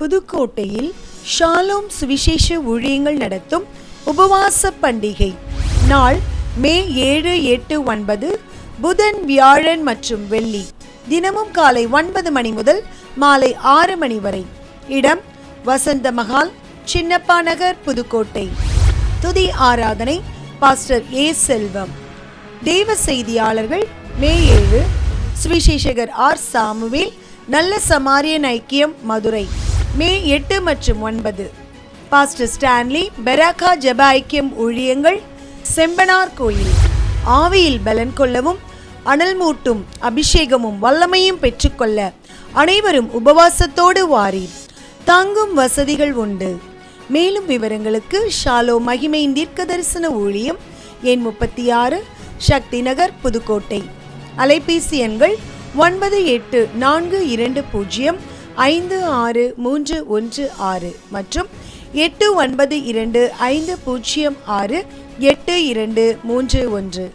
புதுக்கோட்டையில் ஷாலோம் சுவிசேஷ ஊழியங்கள் நடத்தும் உபவாச பண்டிகை. நாள் மே ஏழு எட்டு ஒன்பது புதன் வியாழன் மற்றும் வெள்ளி. தினமும் காலை ஒன்பது மணி முதல் மாலை ஆறு மணி வரை. இடம் வசந்த மகால் சின்னப்பா நகர் புதுக்கோட்டை. துதி ஆராதனை பாஸ்டர் ஏ செல்வம். தேவ செய்தியாளர்கள் மே ஏழு. சுவிசேஷகர் ஆர் சாமுவேல் நல்ல சமாரியன் ஐக்கியம் மதுரை. மே எட்டு மற்றும் ஒன்பது. பாஸ்டர் ஸ்டான்லி பெராக்கா ஜப ஐக்கியம் ஊழியங்கள் செம்பனார் கோயில். ஆவியில் பலன் கொள்ளவும் அனல் மூட்டும் அபிஷேகமும் வல்லமையும் பெற்றுக்கொள்ள அனைவரும் உபவாசத்தோடு வாரி தங்கும் வசதிகள் உண்டு. மேலும் விவரங்களுக்கு ஷாலோ மகிமையின் தீர்க்க தரிசன ஊழியம் எண் முப்பத்தி ஆறு சக்தி நகர் புதுக்கோட்டை. அலைபேசி எண்கள் ஒன்பது எட்டு நான்கு இரண்டு பூஜ்ஜியம் ஐந்து ஆறு மூன்று ஒன்று ஆறு மற்றும் எட்டு ஒன்பது இரண்டு ஐந்து பூஜ்ஜியம் ஆறு எட்டு இரண்டு மூன்று ஒன்று.